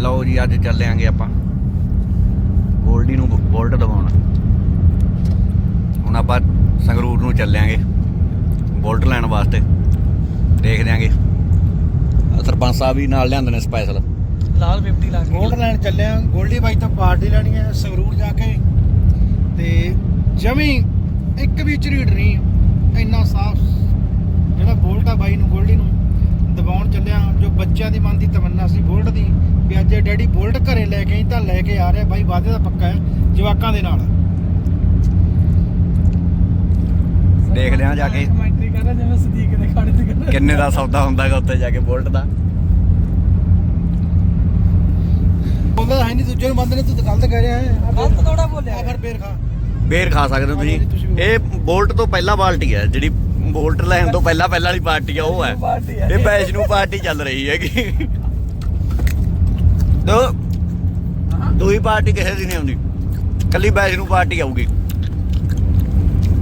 ਲਓ ਜੀ ਅੱਜ ਚੱਲਿਆਂਗੇ ਆਪਾਂ। ਗੋਲਡੀ ਨੂੰ ਬੋਲਟ ਦਵਾਉਣ ਹੁਣ ਆਪਾਂ ਸੰਗਰੂਰ ਨੂੰ ਚੱਲਿਆਂਗੇ ਬੋਲਟ ਲੈਣ ਵਾਸਤੇ। ਦੇਖ ਦਿਆਂਗੇ ਸਰਪੰਚ ਸਾਹਿਬ ਵੀ ਨਾਲ ਲਿਆਂਦੇ ਨੇ ਸਪੈਸ਼ਲ ਲਾਲ 50 ਲੱਗ ਗੋਲਡ ਲੈਣ ਚੱਲੇ ਆ। ਗੋਲਡੀ ਬਾਈ ਤੋਂ ਪਾਰਟੀ ਲੈਣੀ ਹੈ ਸੰਗਰੂਰ ਜਾ ਕੇ। ਤੇ ਜਮੀ ਇੱਕ ਵੀ ਝਰੀੜ ਨਹੀਂ। ਇੰਨਾ ਸਾਫ਼ ਜਿਹੜਾ ਬੋਲਟ ਆ ਬਾਈ ਨੂੰ ਗੋਲਡੀ ਨੂੰ ਦਬਾਉਣ ਚੱਲਿਆ ਜੋ ਬੱਚਿਆਂ ਦੀ ਮਨ ਦੀ ਤਮੰਨਾ ਸੀ ਬੋਲਟ ਦੀ। ਵੀ ਅੱਜ ਇਹ ਡੈਡੀ ਬੋਲਟ ਘਰੇ ਲੈ ਕੇ ਆਈ ਤਾਂ ਲੈ ਕੇ ਆ ਰਿਹਾ ਬਾਈ ਵਾਅਦੇ ਦਾ ਪੱਕਾ ਹੈ ਜਵਾਕਾਂ ਦੇ ਨਾਲ। ਦੇਖ ਲਿਆ ਜਾ ਕੇ। ਕਮੈਂਟਰੀ ਕਰ ਰਿਹਾ ਜਿਵੇਂ ਸਦੀਕ ਦੇ ਖਾੜੇ ਤੇ ਕਰ ਕਿੰਨੇ ਦਾ ਸੌਦਾ ਹੁੰਦਾਗਾ ਉੱਥੇ ਜਾ ਕੇ ਬੋਲਟ ਦਾ? ਬੋਲਦਾ ਹੈ ਨਹੀਂ ਦੂਜੇ ਨੂੰ ਬੰਦ ਨੇ ਤੂੰ ਤਾਂ ਗਲਤ ਕਹਿ ਰਿਹਾ ਹੈ। ਗਲਤ ਥੋੜਾ ਬੋਲਿਆ ਆ ਫਿਰ ਬੇਰ ਖਾ। ਬੇਰ ਖਾ ਸਕਦੇ ਹੋ ਤੁਸੀਂ। ਇਹ ਬੋਲਟ ਤੋਂ ਪਹਿਲਾਂ ਪਾਰਟੀ ਹੈ ਜਿਹੜੀ ਬੋਲਟ ਲੈਣ ਤੋਂ ਪਹਿਲਾਂ ਪਹਿਲਾਂ ਵਾਲੀ ਪਾਰਟੀ ਆ ਉਹ ਹੈ। ਇਹ ਵੈਸ਼ਨੂ ਪਾਰਟੀ ਚੱਲ ਰਹੀ ਹੈਗੀ। ਦੋ ਦੂਈ ਪਾਰਟੀ ਕਿਸੇ ਦੀ ਨਹੀਂ ਆਉਂਦੀ। ਕੱਲੀ ਵੈਸ਼ਨੂ ਪਾਰਟੀ ਆਊਗੀ।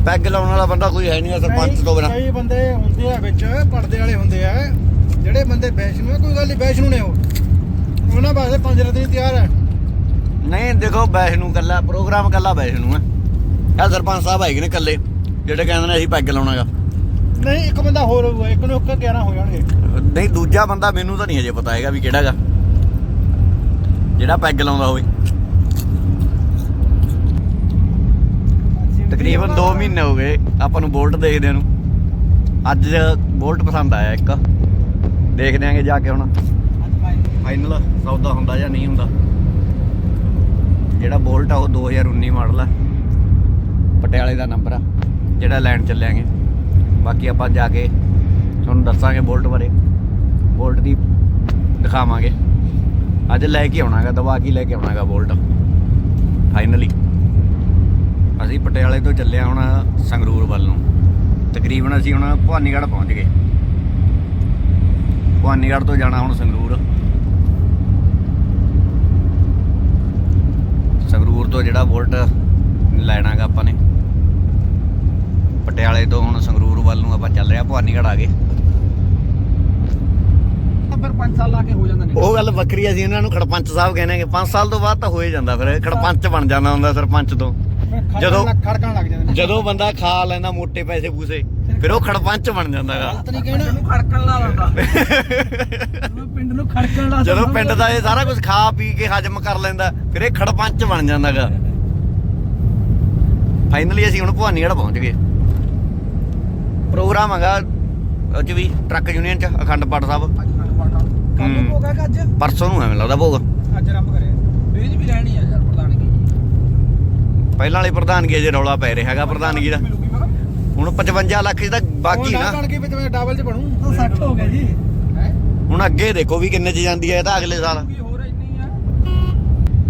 ਪੈਗ ਲਾਉਣ ਵਾਲਾ ਬੰਦਾ ਕੋਈ ਹੈ ਨਹੀਂ ਆ ਸਰਪੰਚ ਤੋਂ ਬਿਨਾ। ਕਈ ਬੰਦੇ ਹੁੰਦੇ ਆ ਵਿੱਚ ਪਰਦੇ ਵਾਲੇ ਹੁੰਦੇ ਆ। ਜਿਹੜੇ ਬੰਦੇ ਵੈਸ਼ਨੂ ਆ ਕੋਈ ਗੱਲ ਨਹੀਂ ਵੈਸ਼ਨੂ ਨੇ ਉਹ। ਉਹਨਾਂ ਵਾਸਤੇ ਪੰਜ ਰਤਨੀ ਤਿਆਰ ਹੈ ਨਹੀਂ ਦੇਖੋ ਵੈਸ਼ਨੂ ਕੱਲਾ ਪ੍ਰੋਗਰਾਮ ਕੱਲਾ ਵੈਸ਼ਨੂ ਹੈ ਆ ਸਰਪੰਚ ਸਾਹਿਬ ਹੈਗੇ ਨੇ ਕੱਲੇ ਜਿਹੜੇ ਕਹਿੰਦੇ ਨੇ ਅਸੀਂ ਪੈਗ ਲਾਉਣਾਗਾ ਨਹੀਂ ਇੱਕ ਬੰਦਾ ਹੋਰ ਹੋਊਗਾ ਇੱਕ ਨੂੰ ਇੱਕ 11 ਹੋ ਜਾਣਗੇ। ਨਹੀਂ ਦੂਜਾ ਬੰਦਾ ਮੈਨੂੰ ਤਾਂ ਨਹੀਂ ਹਜੇ ਪਤਾ ਹੈਗਾ ਵੀ ਕਿਹੜਾਗਾ ਜਿਹੜਾ ਪੈਗ ਲਾਉਂਦਾ ਹੋਵੇ। ਤਕਰੀਬਨ 2 ਮਹੀਨੇ ਹੋ ਗਏ ਆਪਾਂ ਨੂੰ ਬੋਲਟ ਦੇਖਦੇ ਨੂੰ। ਅੱਜ ਬੋਲਟ ਪਸੰਦ ਆਇਆ ਇੱਕ। ਦੇਖਦੇ ਆਂਗੇ ਜਾ ਕੇ ਹੁਣ ਫਾਈਨਲ ਸੌਦਾ ਹੁੰਦਾ ਜਾਂ ਨਹੀਂ ਹੁੰਦਾ। ਜਿਹੜਾ ਬੋਲਟ ਆ ਉਹ 2019 ਮਾਡਲ ਆ। ਪਟਿਆਲੇ ਦਾ ਨੰਬਰ ਆ, ਜਿਹੜਾ ਲੈਣ ਚੱਲਿਆਂਗੇ ਬਾਕੀ ਆਪਾਂ ਜਾ ਕੇ ਤੁਹਾਨੂੰ ਦੱਸਾਂਗੇ ਬੋਲਟ ਬਾਰੇ। ਬੋਲਟ ਦੀ ਦਿਖਾਵਾਂਗੇ। ਅੱਜ ਲੈ ਕੇ ਆਉਣਾਗਾ ਦਵਾ ਕੇ ਲੈ ਕੇ ਆਉਣਾਗਾ ਬੋਲਟ। ਫਾਈਨਲੀ ਅਸੀਂ ਪਟਿਆਲੇ ਤੋਂ ਚੱਲਿਆ ਹੁਣ ਸੰਗਰੂਰ ਵੱਲ ਨੂੰ। ਤਕਰੀਬਨ ਅਸੀਂ ਹੁਣ ਭਵਾਨੀਗੜ੍ਹ ਪਹੁੰਚ ਗਏ। ਭਵਾਨੀਗੜ੍ਹ ਤੋਂ ਜਾਣਾ ਹੁਣ ਸੰਗਰੂਰ। ਸੰਗਰੂਰ ਤੋਂ ਜਿਹੜਾ ਬੋਲਟ ਲੈਣਾਗਾ ਆਪਾਂ ਨੇ। ਪਟਿਆਲੇ ਤੋਂ ਹੁਣ ਸੰਗਰੂਰ ਵੱਲ ਨੂੰ ਆਪਾਂ ਚੱਲ ਰਿਹਾ ਭਵਾਨੀਗੜ੍ਹ ਆ ਗਏ। ਫਿਰ 5 ਸਾਲ ਲਾ ਕੇ ਹੋ ਜਾਂਦੇ ਨੇ। ਉਹ ਗੱਲ ਵੱਖਰੀ ਆ, ਅਸੀਂ ਇਹਨਾਂ ਨੂੰ ਖੜਪੰਚ ਸਾਹਿਬ ਕਹਿੰਦੇ 5 ਸਾਲ ਤੋਂ ਬਾਅਦ ਤਾਂ ਹੋ ਹੀ ਜਾਂਦਾ ਫਿਰ ਖੜਪੰਚ ਬਣ ਜਾਂਦਾ ਹੁੰਦਾ ਸਰਪੰਚ ਤੋਂ। ਜਦੋਂ- ਖੜਕਣ ਲੱਗ ਜਾਂਦੇ ਨੇ। ਜਦੋਂ ਬੰਦਾ ਖਾ ਲੈਂਦਾ ਮੋٹے ਪੈਸੇ ਪੂਸੇ ਫਿਰ ਉਹ ਖੜਪੰਚ ਬਣ ਜਾਂਦਾਗਾ। ਗਲਤ ਨਹੀਂ ਕਹਿਣਾ। ਨੂੰ ਖੜਕਣ ਲਾ ਦਿੰਦਾ। ਪਿੰਡ ਨੂੰ ਖੜਕਣ ਲਾ ਜਦੋਂ ਪਿੰਡ ਦਾ ਇਹ ਸਾਰਾ ਕੁਝ ਖਾ ਪੀ ਕੇ ਹਜਮ ਕਰ ਲੈਂਦਾ ਫਿਰ ਇਹ ਖੜਪੰਚ ਬਣ ਜਾਂਦਾਗਾ। ਫਾਈਨਲੀ ਅਸੀਂ ਹੁਣ ਭਵਾਨੀਗੜ੍ਹ ਪਹੁੰਚ ਗਏ। ਪ੍ਰੋਗਰਾਮ ਹੈਗਾ ਉਹ 'ਚ ਵੀ ਟਰੱਕ ਯੂਨੀਅਨ ਚ ਅਖੰਡ ਪਾਠ ਸਾਹਿਬ। ਹੂੰ। ਗਿਆ ਅੱਜ? ਪਰਸੋਂ ਨੂੰ ਐਵੇਂ ਲੱਗਦਾ ਭੋਗ। ਅੱਜ ਰੱਬ ਕਰੇ। ਵੇਜ ਵੀ ਲੈਣੀ ਆ ਯਾਰ ਪ੍ਰਧਾਨਗੀ ਪਹਿਲਾਂ ਵਾਲੀ ਪ੍ਰਧਾਨਗੀ ਅਜੇ ਰੌਲਾ ਪੈ ਰਿਹਾ ਹੈਗਾ ਪ੍ਰਧਾਨਗੀ ਦਾ। ਮਿਲੂਗੀ ਮੈਂ ਹੁਣ 55 ਲੱਖ ਦੀ ਤਾਂ ਬਾਕੀ ਨਾ। ਕਣ ਕੇ ਵੀ ਤੇ ਡਬਲ ਚ ਬਣੂ। ਤਾਂ 60 ਹੋ ਗਿਆ ਜੀ। ਹੈ? ਹੁਣ ਅੱਗੇ ਦੇਖੋ ਵੀ ਕਿੰਨੇ ਚ ਜਾਂਦੀ ਹੈ ਇਹ ਤਾਂ ਅਗਲੇ ਸਾਲ। ਕੀ ਹੋਰ ਇੰਨੀ ਆ।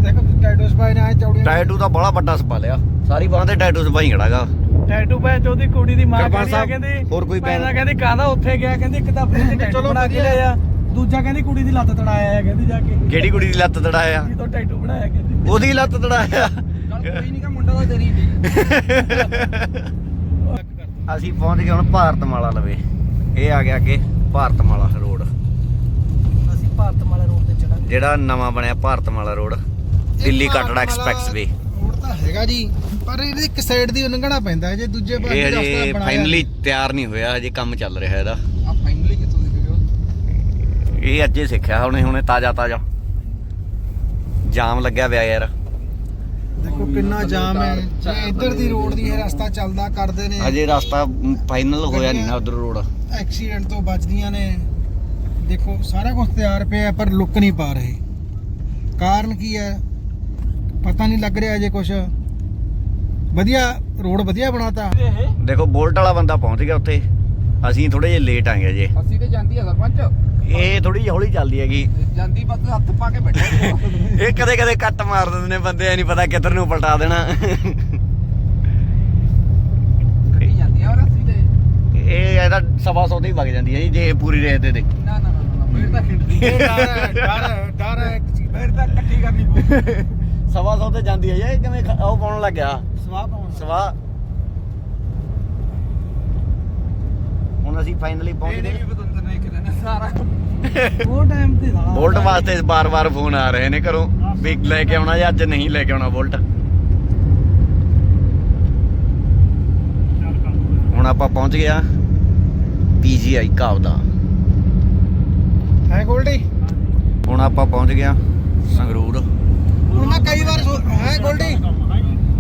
ਦੇਖ ਟਾਈਟੋਸ ਪਾਈ ਨੇ ਆ ਚੌੜੀਆਂ। ਟੈਟੂ ਤਾਂ ਬੜਾ ਵੱਡਾ ਸਪਾ ਲਿਆ। ਸਾਰੀ ਬਾਹ ਤੇ ਟੈਟੂ ਸਪਾਈ ਖੜਾਗਾ ਟੈਟੂ ਭੈਣ ਚੋਦੀ ਕੁੜੀ ਦੀ ਮਾਂ ਕਹਿੰਦੀ ਆ ਸਾਹਿਬ, ਕਹਿੰਦੀ ਹੋਰ ਕੋਈ ਭੈਣ? ਕਹਿੰਦੀ ਕਾਹਦਾ ਉੱਥੇ ਗਿਆ? ਕਹਿੰਦੀ ਇੱਕ ਤਾਂ ਟੈਟੂ ਚਲੋ ਬਣਾ ਕੇ ਵਧੀਆ। ਲਿਆ ਦੂਜਾ ਕਹਿੰਦੀ ਕੁੜੀ ਦੀ ਲੱਤ ਤੜਾਇਆ ਆ ਕਹਿੰਦੀ ਜਾ ਕੇ। ਕਿਹੜੀ ਕੁੜੀ ਦੀ ਲੱਤ ਤੜਾਇਆ? ਜੀ ਤੋਂ ਟੈਟੂ ਬਣਾਇਆ ਕਹਿੰਦੀ। ਉਹਦੀ ਲੱਤ ਤੜਾਇਆ? ਕੋਈ ਨਹੀਂ ਕਾ ਮੁੰਡਾ ਤਾਂ ਤੇਰੀ ਨਹੀਂ ਅਸੀਂ ਪਹੁੰਚ ਗਏ ਹੁਣ ਭਾਰਤਮਾਲਾ ਲਵੇ। ਇਹ ਆ ਗਿਆ ਅੱਗੇ ਭਾਰਤਮਾਲਾ ਰੋਡ। ਅਸੀਂ ਭਾਰਤਮਾਲਾ ਰੋਡ ਤੇ ਚੜਾਂਗੇ। ਜਿਹੜਾ ਨਵਾਂ ਬਣਿਆ Bharatmala road Delhi Katra expressway. Road ਤਾਂ ਹੈਗਾ ਜੀ ਪਰ ਇਹਦੇ ਇੱਕ ਸਾਈਡ ਦੀ ਲੰਘਣਾ ਪੈਂਦਾ ਹੈ, ਜੇ ਦੂਜੇ ਇਹ ਪਾਸੇ ਦਾ ਰਸਤਾ ਬਣਾਇਆ ਫਾਈਨਲੀ ਤਿਆਰ ਨਹੀਂ ਹੋਇਆ ਹਜੇ ਕੰਮ ਚੱਲ ਰਿਹਾ ਇਹਦਾ। ਆ ਫਾਈਨਲੀ ਕਿੱਥੋਂ ਦੀ ਇਹ ਅੱਜੇ ਸਿੱਖਿਆ ਹੁਣੇ ਹੁਣੇ ਤਾਜ਼ਾ ਤਾਜ਼ਾ। ਜਾਮ ਲੱਗਿਆ ਪਿਆ ਯਾਰ। ਦੇਖੋ ਕਿੰਨਾ ਜਾਮ ਹੈ। ਜੇ ਇੱਧਰ ਦੀ ਰੋਡ ਦੀ ਇਹ ਰਸਤਾ ਚੱਲਦਾ ਕਰਦੇ ਨੇ। ਅਜੇ ਰਸਤਾ ਫਾਈਨਲ ਹੋਇਆ ਨਹੀਂ ਨਾ ਉਧਰ ਰੋਡ। ਐਕਸੀਡੈਂਟ ਤੋਂ ਬਚਦੀਆਂ ਨੇ। ਦੇਖੋ ਸਾਰਾ ਕੁਝ ਤਿਆਰ ਪਿਆ ਪਰ ਲੁੱਕ ਨਹੀਂ ਪਾ ਰਹੇ। ਕਾਰਨ ਕੀ ਹੈ? ਪਤਾ ਨਹੀਂ ਲੱਗ ਰਿਹਾ ਜੇ ਕੁਝ ਵਧੀਆ ਰੋਡ ਵਧੀਆ ਬਣਾਤਾ। ਦੇਖੋ ਬੋਲਟ ਵਾਲਾ ਬੰਦਾ ਪਹੁੰਚ ਗਿਆ ਉੱਥੇ। ਅਸੀਂ ਥੋੜੇ ਜਿਹਾ ਲੇਟ ਆਏ ਜੇ ਅਸੀਂ ਤੇ ਜਾਂਦੀ ਆ ਸਰਪੰਚ। ਇਹ ਥੋੜੀ ਜਿਹੀ ਹੌਲੀ ਚੱਲਦੀ ਹੈਗੀ। ਜਾਂਦੀ ਬਸ ਹੱਥ ਪਾ ਕੇ ਬੈਠੇ ਇਹ ਕਦੇ ਕਦੇ ਕੱਟ ਮਾਰ ਦਿੰਦੇ ਨੇ ਬੰਦੇ ਐ ਨਹੀਂ ਪਤਾ ਕਿੱਧਰ ਨੂੰ ਪਲਟਾ ਦੇਣਾ। ਗੱਡੀ ਜਾਂਦੀ ਆ ਔਰ ਅਸੀਂ ਤੇ। ਇਹ ਇਹਦਾ ਸਵਾ ਸੌ ਤੇ ਹੀ ਵਗ ਜਾਂਦੀ ਹੈ ਜੀ ਜੇ ਪੂਰੀ ਰੇਤ ਦੇ ਤੇ ਨਾ ਨਾ ਨਾ ਫੇਰ ਤਾਂ ਖਿੰਡਦੀ ਡਰ ਹੈ ਡਰ ਡਰ ਹੈ ਇੱਕ ਚੀਜ਼। ਦਾ। ਫੇਰ ਤਾਂ ਇਕੱਠੀ ਕਰਨੀ ਪਊ। ਸਵਾ ਸੌ ਤੇ ਜਾਂਦੀ ਹੈ ਇਹ ਕਿਵੇਂ ਖ- ਉਹ ਪਾਉਣ ਲੱਗਿਆ ਸਵਾਹ ਪਾਉਣ ਸਵਾ ਹੁਣ ਅਸੀਂ ਫਾਈਨਲੀ ਪਹੁੰਚ ਇਹਨੇ ਗਏ। ਵੀ ਬਤੰਦਰ ਨੇ ਇੱਕ ਦਿਨ ਸਾਰਾ ਉਹ ਟਾਈਮ ਤੇ ਸਾਲਾ ਬੋਲਟ ਵਾਸਤੇ ਬਾਰ-ਬਾਰ ਫੋਨ ਆ ਰਹੇ ਨੇ ਘਰੋਂ। ਵੀ ਲੈ ਕੇ ਆਉਣਾ ਜਾਂ ਅੱਜ ਨਹੀਂ ਲੈ ਕੇ ਆਉਣਾ ਬੋਲਟ? ਹੁਣ ਆਪਾਂ ਪਹੁੰਚ ਗਿਆ ਪੀਜੀਆਈ ਕਾਬ ਦਾ। ਹੈ ਗੋਲਡੀ? ਹੁਣ ਆਪਾਂ ਪਹੁੰਚ ਗਿਆ ਸੰਗਰੂਰ। ਹੁਣ ਮੈਂ ਕਈ ਵਾਰ ਹੈ ਗੋਲਡੀ?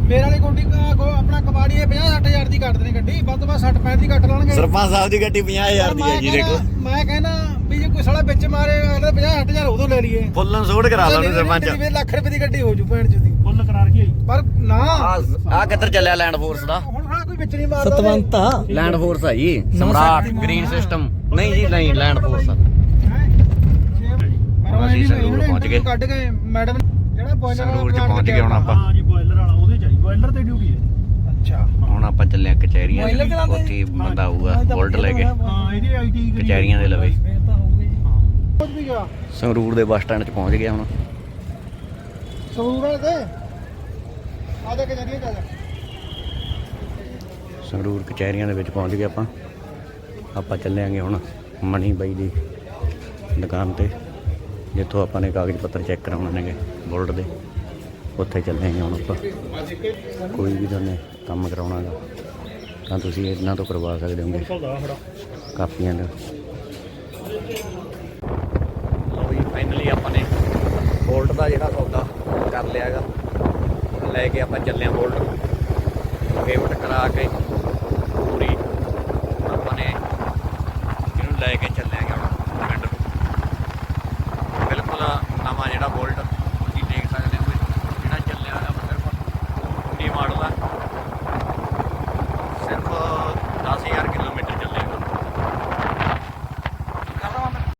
ਮੇਰੇ ਵਾਲੀ ਗੋਲਡੀ ਅਹ, ਗੋ- ਆਪਣਾ ਕਬਾੜੀ 50 60000 ਦੀ ਕੱਟ ਦੇਣੀ ਗੱਡੀ। ਵੱਧ ਤੋਂ ਵੱਧ 60 65 ਦੀ ਕੱਟ ਲਾਣਗੇ। ਸਰਪੰਚ ਸਾਹਿਬ ਦੀ ਗੱਡੀ 50000 ਦੀ ਹੈ ਜੀ ਦੇਖੋ। ਮੈਂ ਕਹਿੰਦਾ ਵੀ ਜੇ ਕੋਈ ਸਾਲਾ ਵਿੱਚ ਮਾਰੇ ਅਗਲੇ 50 60000 ਉਦੋਂ ਲੈ ਲਈਏ। ਫੁੱਲਨ ਸੋੜ ਕਰਾ ਲਓ ਸਰਪੰਚ। ਵੀ ਲੱਖ ਰੁਪਏ ਦੀ ਗੱਡੀ ਹੋ ਜੂ ਭੈਣ ਚੋਦੀ ਫੁੱਲ ਕਰਾਰ ਕੀ ਪਰ ਨਾ। ਆ ਕਿੱਧਰ ਚੱਲਿਆ ਲੈਂਡ ਫੋਰਸ ਦਾ? ਹੁਣ ਹਾਂ ਕੋਈ ਵਿੱਚ ਨਹੀਂ ਮਾਰਦਾ ਸਤਵੰਤਾ ਲੈਂਡ ਫੋਰਸ ਆ ਜੀ। ਸਮਰਾਟ ਗ੍ਰੀਨ ਸਿਸਟਮ ਨਹੀਂ ਜੀ ਨਹੀਂ ਲੈਂਡ ਫੋਰਸ ਅਸੀਂ ਸੰਗਰੂਰ ਪਹੁੰਚ ਗਏ। ਕੱਢ ਗਏ ਮੈਡਮ ਜਿਹੜਾ ਬੋਇਲਰ ਸੰਗਰੂਰ ਚ ਪਹੁੰਚ ਗਏ ਹੁਣ ਆਪਾਂ। ਹਾਂ ਜੀ ਬੋਇਲਰ ਤੇ ਡਿਊਟੀ ਹੈ। ਅੱਛਾ। ਹੁਣ ਆਪਾਂ ਚੱਲੇ ਆ ਕਚਹਿਰੀਆਂ। ਚਲਾਉਂਦੇ ਉੱਥੇ ਹੀ। ਬੰਦਾ ਆਊਗਾ ਬੁਲਟ ਲੈ ਕੇ। ਹਾਂ ਇਹਦੀ ਆਈਟੀ ਕਚਹਿਰੀਆਂ ਦੇ ਲਵੇ। ਫੇਰ ਤਾਂ ਹੋਊਗਾ। ਜੀ ਪਹੁੰਚ ਵੀ ਗਿਆ ਸੰਗਰੂਰ ਦੇ ਬੱਸ ਸਟੈਂਡ 'ਚ ਪਹੁੰਚ ਗਿਆ ਹੁਣ। ਸੰਗਰੂਰ ਵਾਲੇ ਤੇ? ਆ ਜਾ ਕੇ ਜਰੀਏ ਸੰਗਰੂਰ ਕਚਹਿਰੀਆਂ ਦੇ ਵਿੱਚ ਪਹੁੰਚ ਗਏ ਆਪਾਂ। ਆਪਾਂ ਚੱਲਿਆਂਗੇ ਹੁਣ ਮਣੀ ਬਾਈ ਦੀ ਦੁਕਾਨ ਤੇ ਜਿੱਥੋਂ ਆਪਾਂ ਨੇ ਕਾਗਜ਼ ਪੱਤਰ ਚੈੱਕ ਕਰਾਉਣੇ ਨੇਗੇ ਬੁਲਟ ਦੇ। ਉੱਥੇ ਚੱਲਾਂਗੇ ਹੁਣ ਆਪਾਂ। ਕੋਈ ਵੀ ਤੁਹਾਨੂੰ ਕੰਮ ਕਰਾਉਣਾਗਾ, ਤਾਂ ਤੁਸੀਂ ਇਹਨਾਂ ਤੋਂ ਕਰਵਾ ਸਕਦੇ ਹੋਗੇ ਕਾਪੀਆਂ ਦਾ। ਲਓ ਜੀ ਫਾਈਨਲੀ ਆਪਾਂ ਨੇ ਬੋਲਟ ਦਾ ਜਿਹੜਾ ਸੌਦਾ ਕਰ ਲਿਆਗਾ। ਲੈ ਕੇ ਆਪਾਂ ਚੱਲੇ ਆ ਬੋਲਟ ਪੇਮੈਂਟ ਕਰਾ ਕੇ ਪੂਰੀ ਆਪਾਂ ਨੇ ਇਹਨੂੰ ਲੈ ਕੇ ਚੱਲਿਆਂਗੇ ਹੁਣ ਪਿੰਡ ਬਿਲਕੁਲ ਨਵਾਂ ਜਿਹੜਾ ਬੋਲਟ ಮಾಡುವ